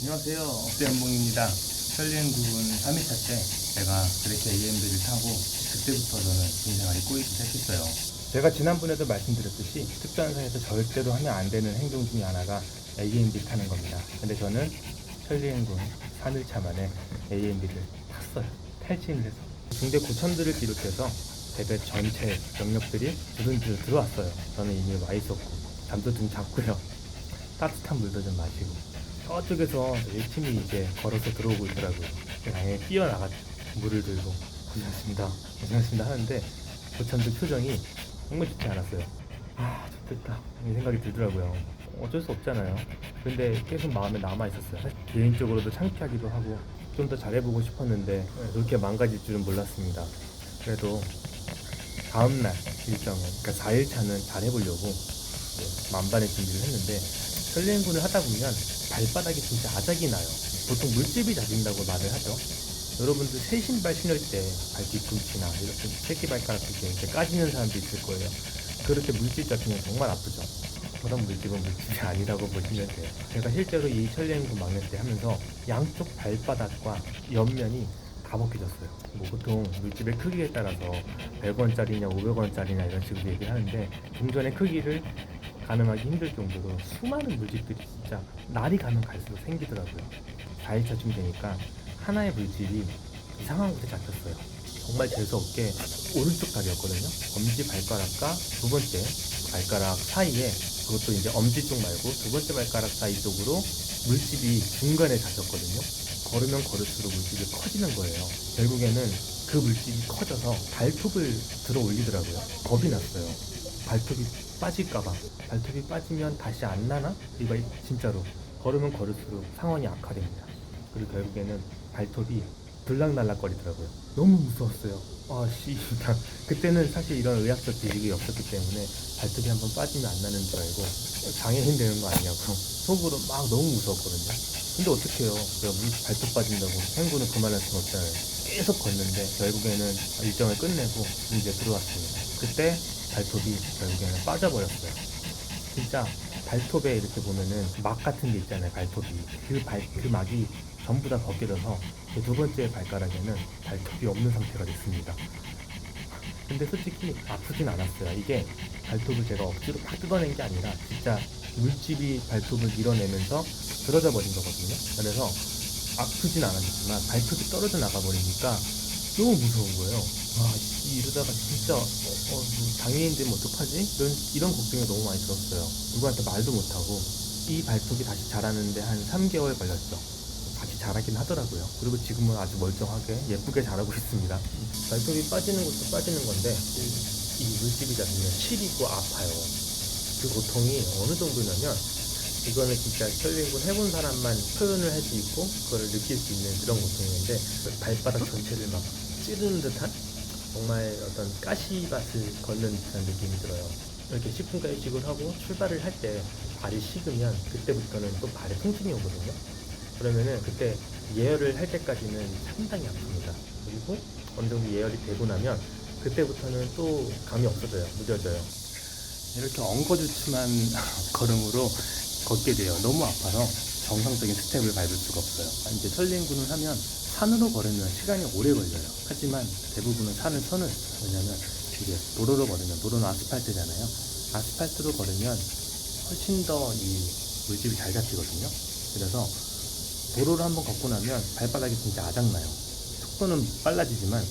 안녕하세요. 업대연봉입니다. 설리행군 3일차 때 제가 그렇게 AMB를 타고 그때부터 저는 군생활이 꼬이기 시작했어요. 제가 지난번에도 말씀드렸듯이 특전사에서 절대로 하면 안 되는 행동 중에 하나가 AMB 타는 겁니다. 근데 저는 설리행군 3일차 만에 AMB를 탔어요. 탈진을 해서. 중대 고참들을 비롯해서 대대 전체 병력들이 주둔지로 들어왔어요. 저는 이미 와 있었고 잠도 좀 잤고요. 따뜻한 물도 좀 마시고 저쪽에서 저희 팀이 이제 걸어서 들어오고 있더라고요. 당연히 뛰어나갔죠. 물을 들고 고생하셨습니다. 고생하셨습니다 하는데 고참들 표정이 정말 좋지 않았어요. 아 좋겠다 이 생각이 들더라고요. 어쩔 수 없잖아요. 근데 계속 마음에 남아 있었어요. 개인적으로도 창피하기도 하고 좀 더 잘해보고 싶었는데 그렇게 망가질 줄은 몰랐습니다. 그래도 다음날 일정은 그러니까 4일차는 잘해보려고 만반의 준비를 했는데 설레행군을 하다 보면 발바닥이 진짜 아작이 나요. 보통 물집이 다진다고 말을 하죠. 여러분들 새 신발 신을 때 발뒤꿈치나 이렇게 새끼 발가락 이렇게 까지는 사람도 있을 거예요. 그렇게 물집 잡히면 정말 아프죠. 그런 물집은 물집이 아니라고 보시면 돼요. 제가 실제로 이 설레행군 막는 때 하면서 양쪽 발바닥과 옆면이 다 벗겨졌어요. 뭐 보통 물집의 크기에 따라서 100원짜리냐 500원짜리냐 이런 식으로 얘기를 하는데 동전의 크기를 가늠하기 힘들 정도로 수많은 물집들이 진짜 날이 가면 갈수록 생기더라고요. 4일차쯤 되니까 하나의 물집이 이상한 곳에 잡혔어요. 정말 재수없게 오른쪽 다리였거든요. 엄지 발가락과 두 번째 발가락 사이에 그것도 이제 엄지 쪽 말고 두 번째 발가락 사이 쪽으로 물집이 중간에 잡혔거든요. 걸으면 걸을수록 물집이 커지는 거예요. 결국에는 그 물집이 커져서 발톱을 들어 올리더라고요. 겁이 났어요. 발톱이 빠질까봐. 발톱이 빠지면 다시 안 나나? 이거 진짜로. 걸으면 걸을수록 상황이 악화됩니다. 그리고 결국에는 발톱이 들락날락거리더라고요. 너무 무서웠어요. 아, 씨. 그냥 그때는 사실 이런 의학적 지식이 없었기 때문에 발톱이 한번 빠지면 안 나는 줄 알고 장애인 되는 거 아니냐고 속으로 막 너무 무서웠거든요. 근데 어떡해요. 물 발톱 빠진다고 행군을 그만할 수는 없잖아요. 계속 걷는데 결국에는 일정을 끝내고 이제 들어왔습니다. 그때 발톱이 결국에는 빠져버렸어요. 진짜 발톱에 이렇게 보면은 막 같은 게 있잖아요. 발톱이 그 발 그 막이 전부 다 벗겨져서 그두 번째 발가락에는 발톱이 없는 상태가 됐습니다. 근데 솔직히 아프진 않았어요. 이게 발톱을 제가 억지로 팍 뜯어낸 게 아니라 진짜 물집이 발톱을 밀어내면서 들어져 버린 거거든요. 그래서 아프진 않았지만 발톱이 떨어져 나가 버리니까 너무 무서운 거예요. 아, 이 이러다가 진짜 어, 어, 뭐 장애인 되면 어떡하지? 이런 이런 걱정이 너무 많이 들었어요. 누구한테 말도 못 하고 이 발톱이 다시 자라는데 한 3개월 걸렸죠. 다시 자라긴 하더라고요. 그리고 지금은 아주 멀쩡하게 예쁘게 자라고 있습니다. 발톱이 빠지는 것도 빠지는 건데 이, 이 물집이 잡히면 시리고 아파요. 그 고통이 어느 정도냐면 이거는 진짜 설링군 해본 사람만 표현을 할 수 있고 그거를 느낄 수 있는 그런 고통인데 발바닥 전체를 막 찌르는 듯한 정말 어떤 가시밭을 걷는 듯한 느낌이 들어요. 이렇게 10분간 일찍을 하고 출발을 할 때 발이 식으면 그때부터는 또 발에 통증이 오거든요. 그러면은 그때 예열을 할 때까지는 상당히 아픕니다. 그리고 어느 정도 예열이 되고 나면 그때부터는 또 감이 없어져요. 무뎌져요. 이렇게 엉거주춤한 걸음으로 걷게 돼요. 너무 아파서 정상적인 스텝을 밟을 수가 없어요. 이제 설린군을 하면 산으로 걸으면 시간이 오래 걸려요. 하지만 대부분은 산을 선호해요. 왜냐면 이게 도로로 걸으면 도로는 아스팔트잖아요. 아스팔트로 걸으면 훨씬 더 이 물집이 잘 잡히거든요. 그래서 도로를 한번 걷고 나면 발바닥이 진짜 아작나요. 속도는 빨라지지만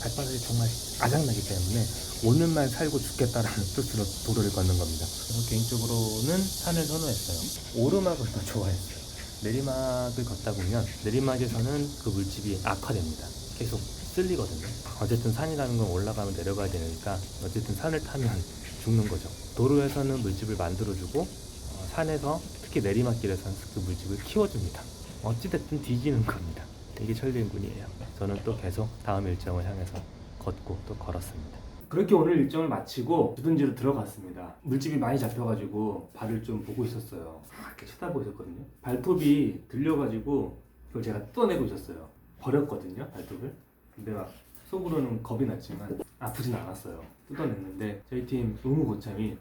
발바닥이 정말 아작나기 때문에 오늘만 살고 죽겠다라는 뜻으로 도로를 걷는 겁니다. 그래서 개인적으로는 산을 선호했어요. 오르막을 더 좋아했어요. 내리막을 걷다 보면 내리막에서는 그 물집이 악화됩니다. 계속 쓸리거든요. 어쨌든 산이라는 건 올라가면 내려가야 되니까 어쨌든 산을 타면 죽는 거죠. 도로에서는 물집을 만들어주고 어, 산에서 특히 내리막길에서는 그 물집을 키워줍니다. 어찌됐든 뒤지는 겁니다. 이게 천리인군이에요. 저는 또 계속 다음 일정을 향해서 걷고 또 걸었습니다. 그렇게 오늘 일정을 마치고 주둔지로 들어갔습니다. 물집이 많이 잡혀가지고 발을 좀 보고 있었어요. 아, 이렇게 쳐다보고 있었거든요. 발톱이 들려가지고 그걸 제가 뜯어내고 있었어요. 버렸거든요, 발톱을. 근데 막 속으로는 겁이 났지만 아프진 않았어요. 뜯어냈는데 저희 팀 의무 고참이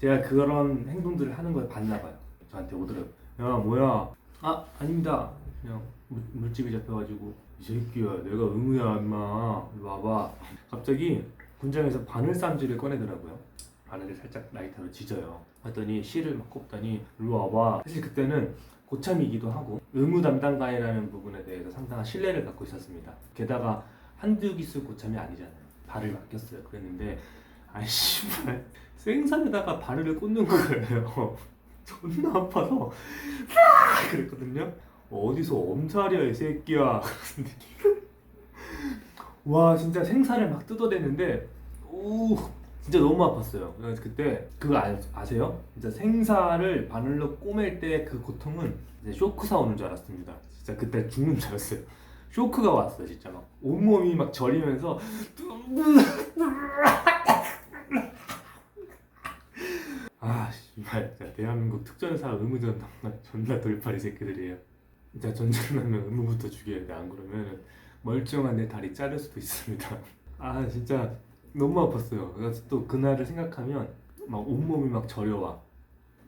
제가 그런 행동들을 하는 걸 봤나 봐요. 저한테 오더라고요. 야 뭐야 아 아닙니다 그냥 물, 물집이 잡혀가지고 이 새끼야 내가 의무야 임마 와봐 갑자기 군장에서 바늘 쌈지를 꺼내더라고요. 바늘을 살짝 라이터로 지져요. 했더니 실을 막 이리 와봐. 사실 그때는 고참이기도 하고 의무 담당관이라는 부분에 대해서 상당한 신뢰를 갖고 있었습니다. 게다가 한두 기수 고참이 아니잖아요. 발을 맡겼어요. 그랬는데 아이 씨발. 생선에다가 바늘을 꽂는 거예요. 존나 아파서 아 그랬거든요. 어디서 엄살이야 이 새끼야 와 진짜 생살을 막 뜯어댔는데 오 진짜 너무 아팠어요. 그때 그거 아, 아세요? 진짜 생살을 바늘로 꼬맬 때 그 고통은 쇼크사 오는 줄 알았습니다. 진짜 그때 죽는 줄 알았어요. 쇼크가 왔어요 진짜 막. 온몸이 막 저리면서 아 진짜 대한민국 특전사 의무전 정말 존나 돌팔이 새끼들이에요. 진짜 전쟁 나면 의무부터 죽여야 돼 안 그러면 멀쩡한 내 다리 자를 수도 있습니다. 아 진짜 너무 아팠어요. 그래서 또 그날을 생각하면 막 온몸이 막 저려와